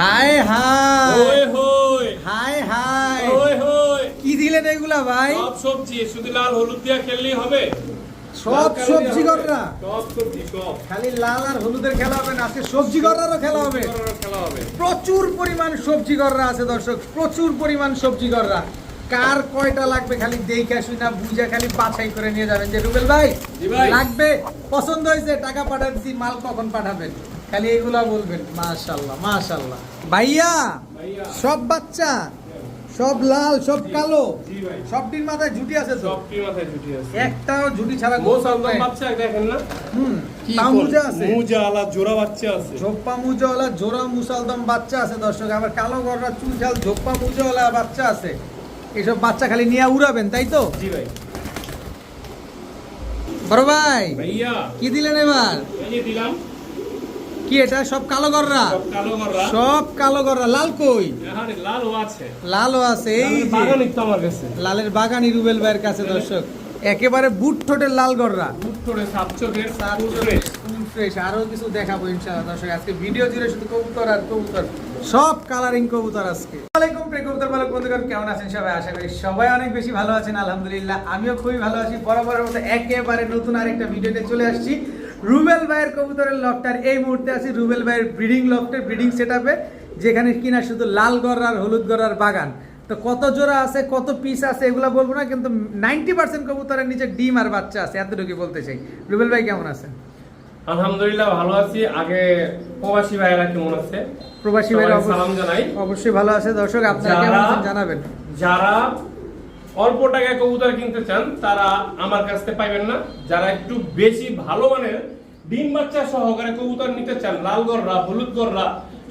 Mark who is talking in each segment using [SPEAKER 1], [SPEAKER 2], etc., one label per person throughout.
[SPEAKER 1] High high
[SPEAKER 2] ওই হই।
[SPEAKER 1] High high
[SPEAKER 2] ওই হই।
[SPEAKER 1] কি দিলেন এগুলা ভাই?
[SPEAKER 2] সব সবজি শুধু লাল হলুদ দিয়া খেললেই হবে?
[SPEAKER 1] সব সবজি গররা
[SPEAKER 2] সব সবজি সব।
[SPEAKER 1] খালি লাল আর হলুদের খেলা হবে না আজকে সবজি গররারও খেলা হবে।
[SPEAKER 2] খেলা হবে।
[SPEAKER 1] প্রচুর পরিমাণ সবজি গররা আছে দর্শক প্রচুর পরিমাণ সবজি গররা কার কয়টা লাগবে খালি দেখে শুই না বুঝা খালি বাছাই করে নিয়ে যাবেন। যে রুবেল ভাই। লাগবে? পছন্দ হয়েছে টাকা পাঠাচ্ছি মাল কখন পাঠাবেন? খালি এগুলা বলবেন মাশাল্লাহ মাশাল্লাহ ভাইয়া
[SPEAKER 2] ভাইয়া।
[SPEAKER 1] সব বাচ্চা সব লাল সব কালো।
[SPEAKER 2] জি ভাই।
[SPEAKER 1] সবটির মাথায় ঝুটি আছে তো?
[SPEAKER 2] সব কি মাথায় জুটি আছে।
[SPEAKER 1] একটাও ঝুটি ছাড়া
[SPEAKER 2] মোস
[SPEAKER 1] গোছ
[SPEAKER 2] আলদম বাচ্চা দেখেন না?
[SPEAKER 1] হুম? মুজা আছে।
[SPEAKER 2] মুজা আলা জোড়া বাচ্চা আছে।
[SPEAKER 1] ঝোপ্পা মুজোওয়ালা জোড়া মুসালদম বাচ্চা আছে দর্শক। আবার কালো গররা চুলঝাল ঝোপ্পা মুজোওয়ালা বাচ্চা আছে। এইসব বাচ্চা খালি নিয়ে উড়াবেন তাই তো?
[SPEAKER 2] জি ভাই।
[SPEAKER 1] বড় ভাই
[SPEAKER 2] ভাইয়া।
[SPEAKER 1] কি দিলেন এবার?
[SPEAKER 2] এই দিলাম।
[SPEAKER 1] কি এটা? সব কালো গররা?
[SPEAKER 2] সব কালো গররা।
[SPEAKER 1] সব কালো গররা। লাল কই?
[SPEAKER 2] লালও আছে।
[SPEAKER 1] এই যে।
[SPEAKER 2] তো আমার কাছে।
[SPEAKER 1] লালের বাগানি রুবেল ভাইয়ের কাছে দর্শক। একেবারে বুট ঠোঁটের লাল গররা।
[SPEAKER 2] উত্তরে সাতচকের
[SPEAKER 1] ফুল আরও কিছু দেখাবো ইনশাআল্লাহ দর্শক। আজকে ভিডিও জুড়ে শুধু কবুতর আর কবুতর। সব কালারিং কবুতর আজকে। আসসালামাইকুম প্রিয় কবুতর পালক বন্ধুগণ কেমন আছেন সবাই? আশা করি সবাই অনেক বেশি ভালো আছেন আলহামদুলিল্লাহ। আমিও খুবই ভালো আছি। বরাবরের মতো একেবারে নতুন আরেকটা ভিডিওতে চলে আসছি। রুবেল ভাইয়ের কবুতরের লফটার এই মুহূর্তে আছি রুবেল ভাইয়ের ব্রিডিং লফটে ব্রিডিং সেটআপে যেখানে কিনা শুধু লাল গড় আর হলুদ গড়ার বাগান। তো কত জোড়া আছে কত পিস আছে এগুলো বলব না কিন্তু নাইনটি পার্সেন্ট কবুতরের নিচে ডিম আর বাচ্চা আছে এতটুকু বলতে চাই। রুবেল ভাই কেমন আছেন?
[SPEAKER 2] আলহামদুলিল্লাহ ভালো আছি। আগে প্রবাসী ভাইয়েরা কেমন আছে?
[SPEAKER 1] প্রবাসী ভাইরা
[SPEAKER 2] সালাম জানাই।
[SPEAKER 1] অবশ্যই ভালো আছে। দর্শক আপনারা কেমন আছেন জানাবেন।
[SPEAKER 2] যারা অল্প টাকায় কবুতর কিনতে চান, তারা আমার কাছ থেকে পাইবেন না। যারা একটু বেশি ভালো মানের, ডিম বাচ্চা সহকারে কবুতর নিতে চান, লাল গররা, হলুদ গররা,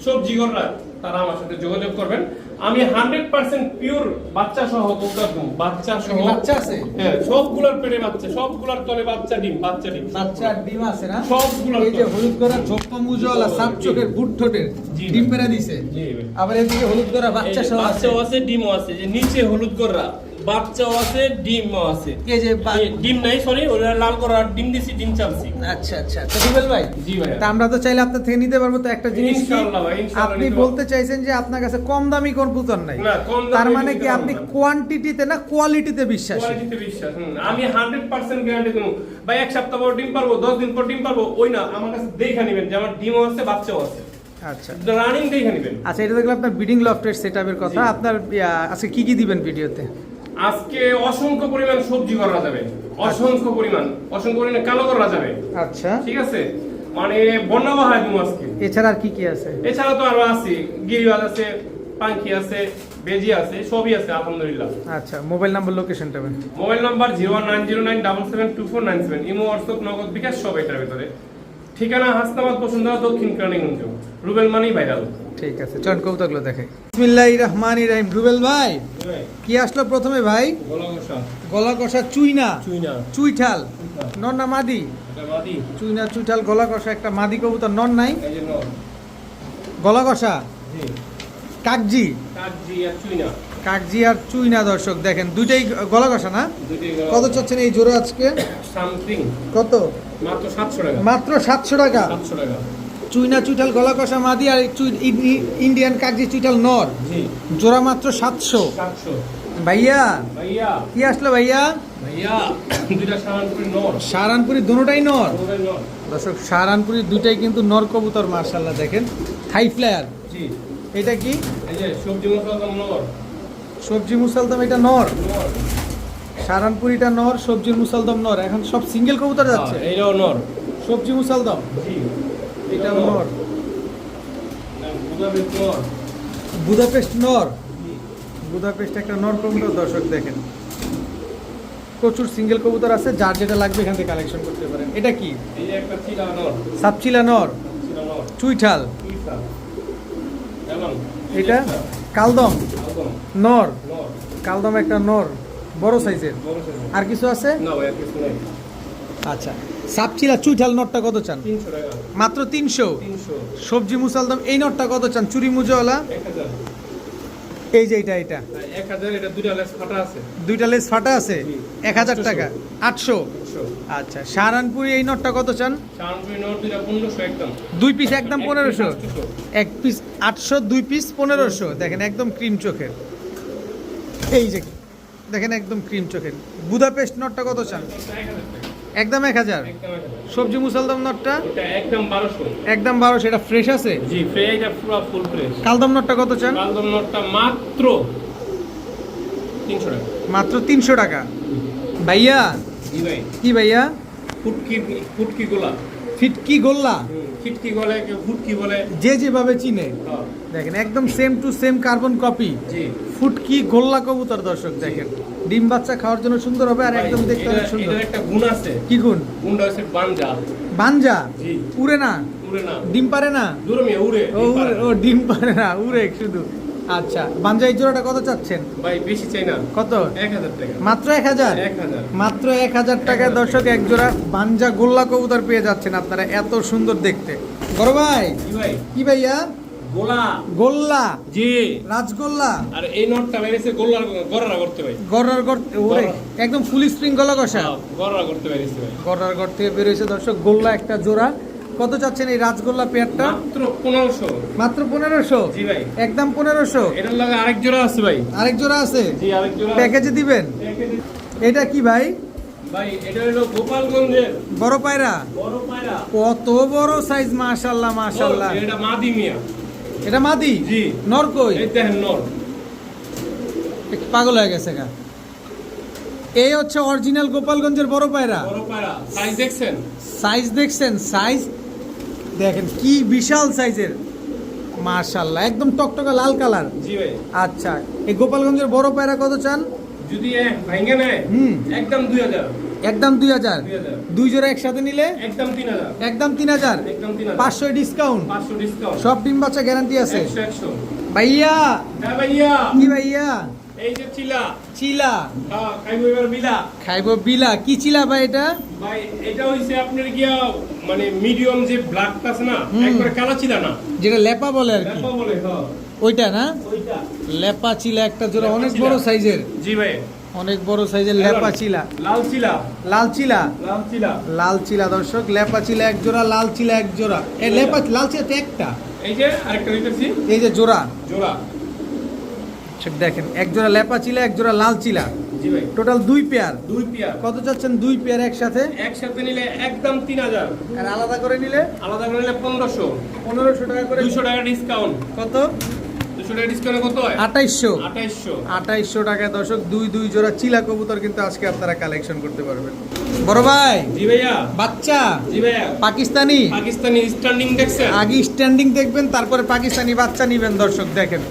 [SPEAKER 2] সবজি গররা, তারা আমার সাথে যোগাযোগ করবেন। আমি হান্ড্রেড পার্সেন্ট পিওর বাচ্চা সহ কবুতর দেবো বাচ্চা সহ
[SPEAKER 1] বাচ্চা আছে?
[SPEAKER 2] হ্যাঁ সবগুলোর পেটে বাচ্চা সবগুলোর তলে বাচ্চা ডিম বাচ্চা ডিম।
[SPEAKER 1] বাচ্চা ডিম আছে না?
[SPEAKER 2] সবগুলো
[SPEAKER 1] এই যে হলুদ গড়া ঝোপ্পা মুজওয়ালা সাপ চোখের বুট ঠোঁটের ডিম। পেড়ে দিছে।
[SPEAKER 2] জি।
[SPEAKER 1] আবার এদিকে হলুদ গড়া বাচ্চা সহ আছে।
[SPEAKER 2] আছে ডিমও আছে। যে নিচে হলুদ গররা বাচ্চাও আছে ডিমও আছে।
[SPEAKER 1] এই যে
[SPEAKER 2] ডিম নাই সরি ওরা লাল করা ডিম দিছি ডিম চালছি।
[SPEAKER 1] আচ্ছা আচ্ছা। তো রুবেল ভাই
[SPEAKER 2] জি ভাই
[SPEAKER 1] তা আমরা তো চাইলে আপনার থেকে নিতে পারব তো একটা জিনিস
[SPEAKER 2] ইনশাআল্লাহ ভাই, ইনশাআল্লাহ
[SPEAKER 1] আপনি বলতে চাইছেন যে আপনার কাছে কম দামি নাই। তার মানে কি আপনি কোয়ান্টিটিতে না। কোয়ালিটিতে বিশ্বাসী?
[SPEAKER 2] কোয়ালিটিতে বিশ্বাস। আমি হান্ড্রেড পার্সেন্ট গ্যারান্টি দেবো ভাই এক সপ্তাহ পর ডিম পারব দশ দিন পর ডিম পারব ওই না আমার কাছে দেখে নিবেন যে আমার ডিমও আছে বাচ্চাও আছে।
[SPEAKER 1] আচ্ছা।
[SPEAKER 2] রানিং দেখে নিবেন।
[SPEAKER 1] আচ্ছা এটা দেখলাম আপনার বিডিং লফটের সেটআপের কথা। আপনার আজকে কি কি দিবেন ভিডিওতে
[SPEAKER 2] আজকে অসংখ্য পরিমাণ সবজি করা যাবে। অসংখ্য পরিমাণ। অসংখ্য পরিমাণ কালো করা যাবে।
[SPEAKER 1] আচ্ছা।
[SPEAKER 2] ঠিক আছে? মানে বন্যা আজকে।
[SPEAKER 1] এছাড়া আর কি কি আছে?
[SPEAKER 2] এছাড়া তো আরও আছে। গিরিবাজ আছে পাঙ্কি আছে বেজি আছে সবই আছে আলহামদুলিল্লাহ।
[SPEAKER 1] আচ্ছা মোবাইল নাম্বার লোকেশনটা বলেন
[SPEAKER 2] mobile number zero nine zero nine double seven two four nine seven imo WhatsApp Nagad bKash সব এটার ভিতরে। ঠিকানা হাসনাবাদ বসুন্ধরা দক্ষিণ কেরানীগঞ্জ রুবেল মানি ভাইরাল
[SPEAKER 1] ঠিক আছে চল কবুতরগুলো দেখাই। বিসমিল্লাহির রহমানির রহিম। রুবেল ভাই কি আসলো প্রথমে ভাই?
[SPEAKER 2] গলা কষা
[SPEAKER 1] গলা কষা চুইনা।
[SPEAKER 2] চুইনা।
[SPEAKER 1] চুইঠাল। না মাদি।
[SPEAKER 2] এটা মাদি।
[SPEAKER 1] চুইনা চুইঠাল গলা কষা একটা মাদি কবুতর নন নাই?
[SPEAKER 2] এই যে নর
[SPEAKER 1] গলা কষা
[SPEAKER 2] জি।
[SPEAKER 1] কাকজি?
[SPEAKER 2] কাকজি আর চুইনা।
[SPEAKER 1] কাকজি আর চুইনা দর্শক দেখেন দুইটাই গলা কষা না? কত চাচ্ছেন এই জোড়া আজকে?
[SPEAKER 2] সামথিং।
[SPEAKER 1] কত?
[SPEAKER 2] মাত্র সাতশো টাকা।
[SPEAKER 1] মাত্র সাতশো টাকা?
[SPEAKER 2] সাতশো টাকা।
[SPEAKER 1] চুইনা চুইঠাল গলা কষা মাদি আর ইন্ডিয়ান কাকজি চুইঠাল নর।
[SPEAKER 2] জি।
[SPEAKER 1] জোড়া মাত্র সাতশো।
[SPEAKER 2] সাতশো।
[SPEAKER 1] ভাইয়া?
[SPEAKER 2] ভাইয়া।
[SPEAKER 1] কি আসলো ভাইয়া?
[SPEAKER 2] ভাইয়া দুইটা নর।
[SPEAKER 1] সারানপুরি দুটোটাই নর?
[SPEAKER 2] দুটোই নর।
[SPEAKER 1] দর্শক সারানপুরি দুটাই কিন্তু নর কবুতর মার্শাল্লাহ দেখেন। High flyer
[SPEAKER 2] ji.
[SPEAKER 1] এটা কি?
[SPEAKER 2] সবজি
[SPEAKER 1] সবজি মুসালদম এটা নর। সারানপুরিটা নর সবজির মুসালদম নর। এখন সব সিঙ্গেল কবুতর যাচ্ছে?
[SPEAKER 2] হ্যাঁ, এইটাও নর।
[SPEAKER 1] সবজি মুসালদম? এটা নর।
[SPEAKER 2] বুদাপেস্ট নর।
[SPEAKER 1] বুদাপেস্ট একটা নর কবুতর দর্শক দেখেন। প্রচুর সিঙ্গেল কবুতর আছে যার যেটা লাগবে এখান থেকে কালেকশন করতে পারেন। এটা কি? সাপচিলা নর। চুইঠাল। এটা কালদম। নর। কালদম একটা নর। বড় সাইজের। আর কিছু আছে? আচ্ছা। সাপচিলা চুইঠাল নটটা কত চান? মাত্র তিনশো? সবজি মুসালদম এই নটটা কত চান? চুরি মুজোওয়ালা? এই যে এটা এটা।
[SPEAKER 2] দুইটা লেস ফাটা আছে।
[SPEAKER 1] এক হাজার টাকা। আটশো? আচ্ছা সাহারানপুরি এই নটটা কত চান? দুই পিস একদম পনেরোশো? এক পিস আটশো দুই পিস পনেরোশো। দেখেন একদম ক্রিম চোখের। এই যে দেখেন একদম ক্রিম চোখের। বুদাপেস্ট নটটা কত চান? একদম এক হাজার। সবজি মুসালদম নটটা?
[SPEAKER 2] একদম বারোশো।
[SPEAKER 1] একদম বারো সেটা ফ্রেশ আছে?
[SPEAKER 2] জি ফ্রেশ পুরো ফুল ফ্রেশ
[SPEAKER 1] কালদম নটটা কত চান?
[SPEAKER 2] কালদম নোটটা মাত্র তিনশো টাকা।
[SPEAKER 1] মাত্র তিনশো টাকা। ভাইয়া কি ভাইয়া?
[SPEAKER 2] ফুটকি ফুটকি গোলা।
[SPEAKER 1] ফিটকি গোল্লা?
[SPEAKER 2] খিটকি বলে ফুটকি বলে।
[SPEAKER 1] যে যেভাবে চিনে।
[SPEAKER 2] হ্যাঁ,
[SPEAKER 1] দেখেন একদম same to same carbon copy ফুটকি গোল্লা কবুতর দর্শক দেখেন। ডিম বাচ্চা খাওয়ার জন্য সুন্দর হবে আর একদম দেখতে অনেক সুন্দর।
[SPEAKER 2] একটা গুণ আছে।
[SPEAKER 1] কি গুণ?
[SPEAKER 2] গুণটা হচ্ছে বানজা
[SPEAKER 1] বানজা উড়ে না?
[SPEAKER 2] উড়ে না।
[SPEAKER 1] ডিম পারে না?
[SPEAKER 2] দূরে উড়ে।
[SPEAKER 1] ও উড়ে ও ডিম পারে না উড়ে শুধু। আচ্ছা এই জোড়াটা কত চাচ্ছেন?
[SPEAKER 2] ভাই বেশি চাই না।
[SPEAKER 1] কত?
[SPEAKER 2] টাকা।
[SPEAKER 1] মাত্র এক হাজার?
[SPEAKER 2] এক হাজার।
[SPEAKER 1] মাত্র এক হাজার টাকায় দর্শক এক জোড়া বানজা গোল্লা কবুতর পেয়ে যাচ্ছেন আপনারা এত সুন্দর দেখতে। বড় ভাই
[SPEAKER 2] জি ভাই?
[SPEAKER 1] কি ভাইয়া?
[SPEAKER 2] গোলা।
[SPEAKER 1] গোল্লা?
[SPEAKER 2] জি।
[SPEAKER 1] রাজগোল্লা?
[SPEAKER 2] আর এই নোটটা বেরিয়েছে গোল্লার গররা করতে ভাই।
[SPEAKER 1] গড়ার গড় ওরে একদম ফুল স্প্রিং গলা কষা।
[SPEAKER 2] হ্যাঁ, গররা করতে পেরেছে ভাই।
[SPEAKER 1] থেকে বেরোয়েছে দর্শক গোল্লা একটা জোড়া। কত চাচ্ছেন এই রাজগোল্লা পেয়ারটা?
[SPEAKER 2] মাত্র পনেরোশো।
[SPEAKER 1] মাত্র পনেরোশো?
[SPEAKER 2] জি ভাই।
[SPEAKER 1] একদম পনেরোশো?
[SPEAKER 2] এটার লাগে আরেক জোড়া আছে ভাই।
[SPEAKER 1] আরেক জোড়া আছে?
[SPEAKER 2] জি আরেক জোড়া
[SPEAKER 1] প্যাকেজে দিবেন? এটা কি ভাই?
[SPEAKER 2] ভাই এটা হলো গোপালগঞ্জের।
[SPEAKER 1] বড় পায়রা?
[SPEAKER 2] বড় পায়রা।
[SPEAKER 1] কত বড় সাইজ
[SPEAKER 2] এটা মাদি মিয়া।
[SPEAKER 1] এটা মাদি?
[SPEAKER 2] জি।
[SPEAKER 1] নর কই?
[SPEAKER 2] এই দেখেন নর।
[SPEAKER 1] পাগল হয়ে গেছে গা। এই হচ্ছে অরিজিনাল গোপালগঞ্জের বড় পায়রা।
[SPEAKER 2] বড় পায়রা। সাইজ দেখছেন?
[SPEAKER 1] সাইজ দেখছেন? সাইজ দেখেন কি বিশাল সাইজের। মাশাল্লাহ একদম টকটকা লাল কালার।
[SPEAKER 2] জি ভাই।
[SPEAKER 1] আচ্ছা এই গোপালগঞ্জের বড় পায়রা কত চান?
[SPEAKER 2] যদি এক ভাঙ্গে নেয়
[SPEAKER 1] হুম।
[SPEAKER 2] একদম দুই হাজার।
[SPEAKER 1] একদম দুই হাজার।
[SPEAKER 2] দুই
[SPEAKER 1] জোড়া একসাথে নিলে?
[SPEAKER 2] একদম তিন হাজার।
[SPEAKER 1] একদম তিন হাজার।
[SPEAKER 2] একদম তিন হাজার।
[SPEAKER 1] পাঁচশো ডিসকাউন্ট। সব ডিম বাচ্চা গ্যারান্টি আছে। ভাইয়া।
[SPEAKER 2] হ্যাঁ ভাইয়া।
[SPEAKER 1] কি ভাইয়া?
[SPEAKER 2] এই যে চিলা।
[SPEAKER 1] চিলা।
[SPEAKER 2] হ্যাঁ খাইবো এবার বিলা।
[SPEAKER 1] খাইবো বিলা। কি চিলা ভাই এটা?
[SPEAKER 2] ভাই এটা হইছে আপনার গিয়া মানে মিডিয়াম যে ব্ল্যাকটা আছে না। একবারে কালো চিলা না।
[SPEAKER 1] যেটা লেপা বলে আর কি।
[SPEAKER 2] ব্যাপা বলে হ্যাঁ
[SPEAKER 1] ওইটা না?
[SPEAKER 2] ওইটা।
[SPEAKER 1] লেপা চিলা একটা জোড়া অনেক বড় সাইজের।
[SPEAKER 2] জি ভাই।
[SPEAKER 1] অনেক বড় সাইজের লেপা চিলা।
[SPEAKER 2] লাল চিলা।
[SPEAKER 1] লাল চিলা?
[SPEAKER 2] লাল চিলা।
[SPEAKER 1] লাল চিলা দর্শক লেপা চিলা এক জোড়া লাল চিলা এক জোড়া। এ লেপা লাল চিলা তো একটা।
[SPEAKER 2] এই যে আরেকটা দিতেছি
[SPEAKER 1] এই যে জোড়া।
[SPEAKER 2] জোড়া।
[SPEAKER 1] ঠিক দেখেন এক জোড়া লেপা চিলা এক জোড়া লাল চিলা। টোটাল দুই পেয়ার
[SPEAKER 2] দুই পেয়ার
[SPEAKER 1] কত চাচ্ছেন দুই পেয়ার একসাথে?
[SPEAKER 2] একসাথে নিলে একদম তিন হাজার।
[SPEAKER 1] আর আলাদা করে নিলে?
[SPEAKER 2] আলাদা করে নিলে পনেরোশো।
[SPEAKER 1] পনেরোশো টাকা করে
[SPEAKER 2] দুশো টাকা ডিসকাউন্ট
[SPEAKER 1] কত?
[SPEAKER 2] দুশো টাকা ডিসকাউন্ট কত
[SPEAKER 1] আঠাইশশো। টাকায় দর্শক দুই দুই জোড়া চিলা কবুতর কিন্তু আজকে আপনারা কালেকশন করতে পারবেন। বড় ভাই
[SPEAKER 2] জি ভাইয়া।
[SPEAKER 1] বাচ্চা
[SPEAKER 2] জি ভাইয়া।
[SPEAKER 1] পাকিস্তানি?
[SPEAKER 2] পাকিস্তানি স্ট্যান্ডিং দেখছেন?
[SPEAKER 1] আগে স্ট্যান্ডিং দেখবেন তারপরে পাকিস্তানি বাচ্চা নিবেন দর্শক দেখেন।